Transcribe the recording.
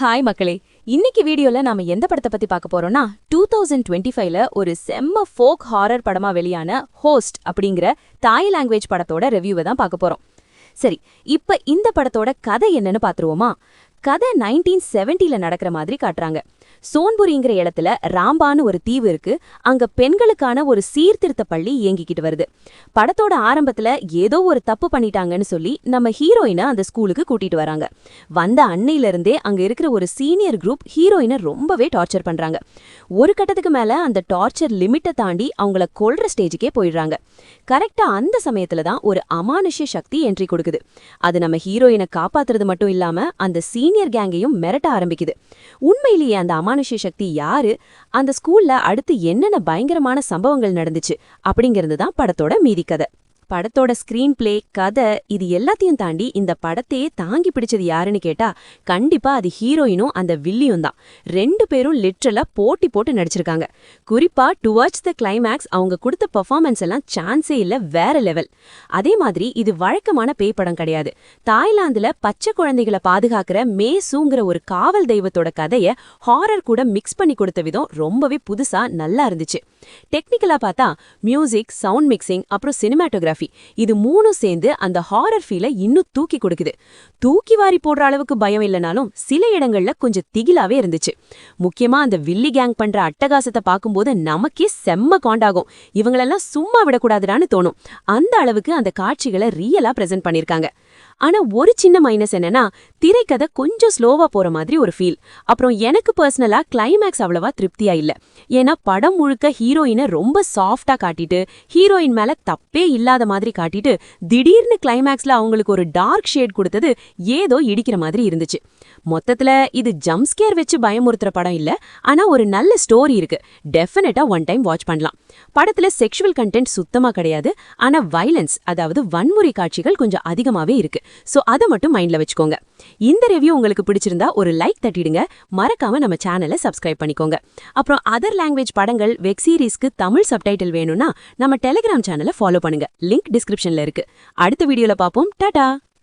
Hi மக்களே. இன்னைக்கு வீடியோல நாம எந்த படத்தை பத்தி பார்க்க போறோம்னா டூ தௌசண்ட் டுவெண்ட்டி ஃபைவ்ல ஒரு செம்ம ஃபோக் ஹாரர் படமா வெளியான ஹோஸ்ட் அப்படிங்கிற தாய் லாங்குவேஜ் படத்தோட ரிவ்யூவை தான் பார்க்க போறோம். சரி இப்ப இந்த படத்தோட கதை என்னன்னு பாத்துருவோமா கதை நைன்டீன் செவன்டில நடக்கிற மாதிரி காட்டுறாங்க. சோன்புரிங்கிற இடத்துல ராம்பான்னு ஒரு தீவு இருக்கு. அங்க பெண்களுக்கான ஒரு சீர்திருத்த பள்ளி இயங்கிக்கிட்டு வருது. படத்தோட ஆரம்பத்துல ஏதோ ஒரு தப்பு பண்ணிட்டாங்கன்னு சொல்லி நம்ம ஹீரோயினை அந்த ஸ்கூலுக்கு கூட்டிட்டு வராங்க. வந்த அன்னையில இருந்தே அங்க இருக்கிற ஒரு சீனியர் குரூப் ஹீரோயினை ரொம்பவே டார்ச்சர் பண்றாங்க. ஒரு கட்டத்துக்கு மேல அந்த டார்ச்சர் லிமிட்டை தாண்டி அவங்கள கொல்ற ஸ்டேஜுக்கே போயிடுறாங்க. கரெக்டா அந்த சமயத்துல தான் ஒரு அமானுஷ்ய சக்தி என்ட்ரி கொடுக்குது. அது நம்ம ஹீரோயினை காப்பாத்துறது மட்டும் இல்லாம அந்த சீனியர் கேங்கையும் மிரட்ட ஆரம்பிக்குது. உண்மையிலேயே அந்த அமானுஷ்ய சக்தி யாரு? அந்த ஸ்கூல்ல அடுத்து என்னென்ன பயங்கரமான சம்பவங்கள் நடந்துச்சு? அப்படிங்கிறது தான் படத்தோட மீதி கதை. படத்தோட ஸ்கிரீன் பிளே கதை இது எல்லாத்தையும் தாண்டி இந்த படத்தையே தாங்கி பிடிச்சது யாருன்னு கேட்டா கண்டிப்பா அது ஹீரோயினும் அந்த வில்லியும் தான். ரெண்டு பேரும் லிட்ரலா போட்டி போட்டு நடிச்சிருக்காங்க. குறிப்பா டுவர்ட்ஸ் த கிளைமேக்ஸ் அவங்க கொடுத்த பெர்ஃபார்மன்ஸ் எல்லாம் சான்ஸே இல்ல வேற லெவல் அதே மாதிரி இது வழக்கமான பேய் படம் கிடையாது. தாய்லாந்துல பச்சை குழந்தைகளை பாதுகாக்கிற மேசூங்கிற ஒரு காவல் தெய்வத்தோட கதைய ஹாரர் கூட மிக்ஸ் பண்ணி கொடுத்த விதம் ரொம்பவே புதுசா நல்லா இருந்துச்சு. டெக்னிக்கலா பார்த்தா மியூசிக் சவுண்ட் மிக்சிங் அப்புறம் சினிமாட்டோகிராஃபி இது மூணும் சேர்ந்து அந்த ஹாரர் ஃபீலை இன்னும் தூக்கி கொடுக்குது. தூக்கி வாரி போடுற அளவுக்கு பயம் இல்லைனாலும் சில இடங்கள்ல கொஞ்சம் திகிலாவே இருந்துச்சு. முக்கியமா அந்த வில்லி கேங் பண்ற அட்டகாசத்தை பார்க்கும்போது நமக்கே செம்ம காண்டாகும். இவங்களெல்லாம் சும்மா விடக்கூடாதுடான்னு தோணும். அந்த அளவுக்கு அந்த காட்சிகளை ரியலா பிரசன்ட் பண்ணிருக்காங்க ஆனா ஒரு சின்ன மைனஸ் என்னன்னா திரைக்கதை கொஞ்சம் ஸ்லோவா போற மாதிரி ஒரு ஃபீல் அப்புறம் எனக்கு பர்சனலா கிளைமேக்ஸ் அவ்வளவா திருப்தியா இல்ல. ஏன்னா படம் முழுக்க ஹீரோயினை ரொம்ப சாஃப்டா காட்டிட்டு ஹீரோயின் மேல தப்பே இல்லாத மாதிரி காட்டிட்டு திடீர்னு கிளைமேக்ஸ்ல அவங்களுக்கு ஒரு டார்க் ஷேட் கொடுத்தது ஏதோ இடிக்கிற மாதிரி இருந்துச்சு. மொத்தத்துல இது ஜம்ஸ்கேர் வச்சு பயமுறுத்துற படம் இல்ல ஆனா ஒரு நல்ல ஸ்டோரி இருக்கு. டெஃபினட்டா ஒன் டைம் வாட்ச் பண்ணலாம். படத்துல செக்ஷுவல் கண்டென்ட் சுத்தமா கிடையாது. ஆனா வைலன்ஸ் அதாவது வன்முறை காட்சிகள் கொஞ்சம் அதிகமாவே இருக்கு. சோ அதை மட்டும் மைண்ட்ல வச்சுக்கோங்க. இந்த ரிவ்யூ உங்களுக்கு பிடிச்சிருந்தா ஒரு லைக் தட்டிடுங்க. மறக்காம நம்ம சேனலை சப்ஸ்கிரைப் பண்ணிக்கோங்க. அப்புறம் அதர் லாங்குவேஜ் படங்கள் வெப் சீரிஸ்க்கு தமிழ் சப்டைட்டில் வேணும்னா நம்ம டெலிகிராம் சேனலை ஃபாலோ பண்ணுங்க. லிங்க் டிஸ்கிரிப்ஷனில் இருக்கு. அடுத்த வீடியோல பாப்போம் டாடா